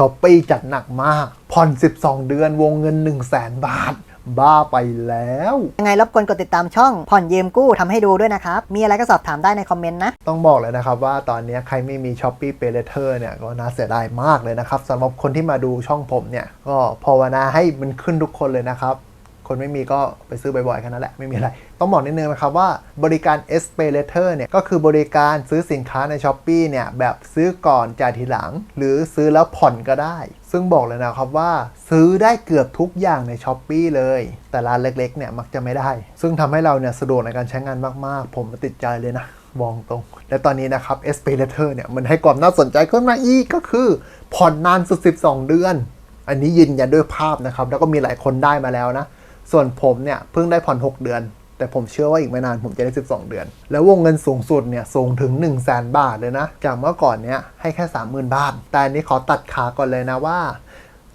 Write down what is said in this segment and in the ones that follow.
ช้อปปี้จัดหนักมาก ผ่อน 12 เดือนวงเงิน 1 0 0 0 0แสนบาท บ้าไปแล้ว ยังไงรบกวนกดติดตามช่อง ผ่อนยืมกู้ทำให้ดูด้วยนะครับ มีอะไรก็สอบถามได้ในคอมเมนต์นะ ต้องบอกเลยนะครับว่าตอนนี้ใครไม่มี s h อ p e e Pay Later เนี่ยก็น่าเสียดายมากเลยนะครับสำหรับคนที่มาดูช่องผมเนี่ยก็ภาวนาให้มันขึ้นทุกคนเลยนะครับ คนไม่มีก็ไปซื้อบ่อยๆแค่นั้นแหละ ไม่มีอะไร ต้องบอกนิดนึงนะครับว่าบริการ S Pay Later เนี่ย ก็คือบริการซื้อสินค้าใน s h อ p e e เนี่ย แบบซื้อก่อนจ่ายทีหลัง หรือซื้อแล้วผ่อนก็ได้ ซึ่งบอกเลยนะครับว่าซื้อได้เกือบทุกอย่างใน s h อ p e e เลย แต่ร้านเล็กๆเนี่ยมักจะไม่ได้ ซึ่งทำให้เราเนี่ยสะดวกในการใช้งานมากๆ ผมติดใจเลยนะมองตรง และตอนนี้นะครับ S Pay Later เนี่ยมันให้ความน่าสนใจขึ้นมาอีกก็คือผ่อนนานสุด 12 เดือน อันนี้ยืนยันด้วยภาพนะครับ แล้วก็มีหลายคนได้มาแล้วนะ ส่วนผมเนี่ยเพิ่งได้ผ่อน 6 เดือน แต่ผมเชื่อว่าอีกไม่นานผมจะได้ 12 เดือน แล้ววงเงินสูงสุดเนี่ยสูงถึง 1 0 0 0 0แสนบาทเลยนะ จากเมื่อก่อนเนี่ยให้แค่ 30,000 บาท แต่อันนี้ขอตัดขาก่อนเลยนะว่า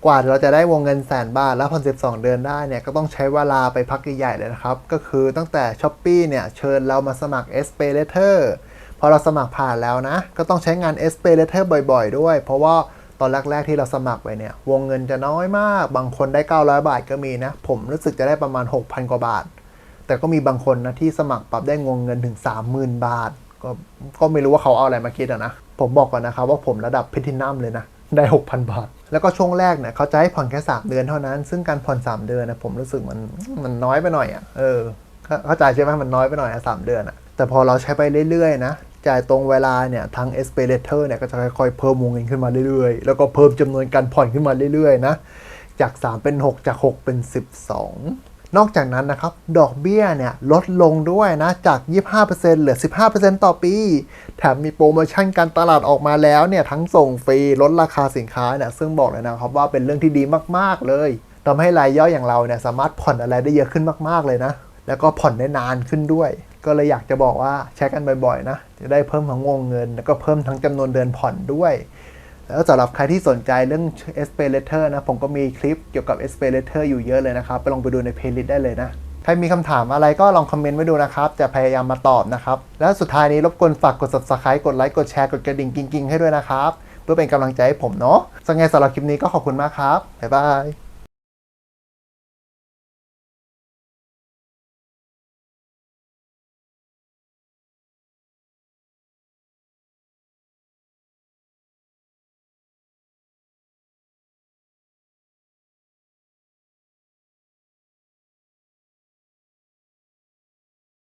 กว่าเราจะได้วงเงินแสนบาทแล้วผ่อน12 เดือนได้เนี่ยก็ต้องใช้เวลาไปพักใหญ่ๆเลยนะครับ ก็คือตั้งแต่ s h อ p e e เนี่ยเชิญเรามาสมัคร S Pay Later พอเราสมัครผ่านแล้วนะ ก็ต้องใช้งาน S Pay Later บ่อย ๆ ด้วย เพราะว่า ตอนแรกๆที่เราสมัครไปเนี่ย วงเงินจะน้อยมาก บางคนได้ 900 บาทก็มีนะ ผมรู้สึกจะได้ประมาณ 6,000 กว่าบาท แต่ก็มีบางคนนะที่สมัครปรับได้วงเงินถึง 30,000 บาท ก็ก็ไม่รู้ว่าเขาเอาอะไรมาคิดอะนะ ผมบอกก่อนนะครับว่าผมระดับพิทินัมเลยนะ ได้ 6,000 บาท แล้วก็ช่วงแรกเนี่ยเขาจะให้ผ่อนแค่ 3 เดือนเท่านั้น ซึ่งการผ่อน 3 เดือนนะผมรู้สึกมันมันน้อยไปหน่อยอะเออ เข้าใจใช่ไหมมันน้อยไปหน่อยอะสามเดือนอะแต่พอเราใช้ไปเรื่อยๆนะ จ่ายตรงเวลาเนี่ยทาง s p a y Later เนี่ยก็จะค่อยๆเพิ่มวงเงินขึ้นมาเรื่อยๆ แล้วก็เพิ่มจำนวนการผ่อนขึ้นมาเรื่อยๆนะจาก 3 เป็น 6 จาก 6 เป็น 12 นอกจากนั้นนะครับ ดอกเบี้ยเนี่ยลดลงด้วยนะ จาก 25%เหลือ 15%ต่อปี แถมมีโปรโมชั่นการตลาดออกมาแล้วเนี่ย ทั้งส่งฟรี ลดราคาสินค้าเนี่ย ซึ่งบอกเลยนะครับว่าเป็นเรื่องที่ดีมากๆเลยทำให้รายย่อยอย่างเราเนี่ย สามารถผ่อนอะไรได้เยอะขึ้นมากๆเลยนะ แล้วก็ผ่อนได้นานขึ้นด้วย ก็เลยอยากจะบอกว่าใช้กันบ่อยๆนะจะได้เพิ่มทั้งวงเงิน แล้วก็เพิ่มทั้งจำนวนเดือนผ่อนด้วย แล้วสำหรับใครที่สนใจเรื่อง S Pay Letter นะ ผมก็มีคลิปเกี่ยวกับ S Pay Letter อยู่เยอะเลยนะครับ ไปลองไปดูใน playlist ได้เลยนะใครมีคำถามอะไรก็ลองคอมเมนต์ไว้ดูนะครับ จะพยายามมาตอบนะครับ แล้วสุดท้ายนี้รบกวนฝากกด subscribe กดไลค์กดแชร์กดกระดิ่งกิ้งๆให้ด้วยนะครับ เพื่อเป็นกำลังใจให้ผมเนาะสังไงสำหรับคลิปนี้ก็ขอบคุณมากครับบ๊ายบาย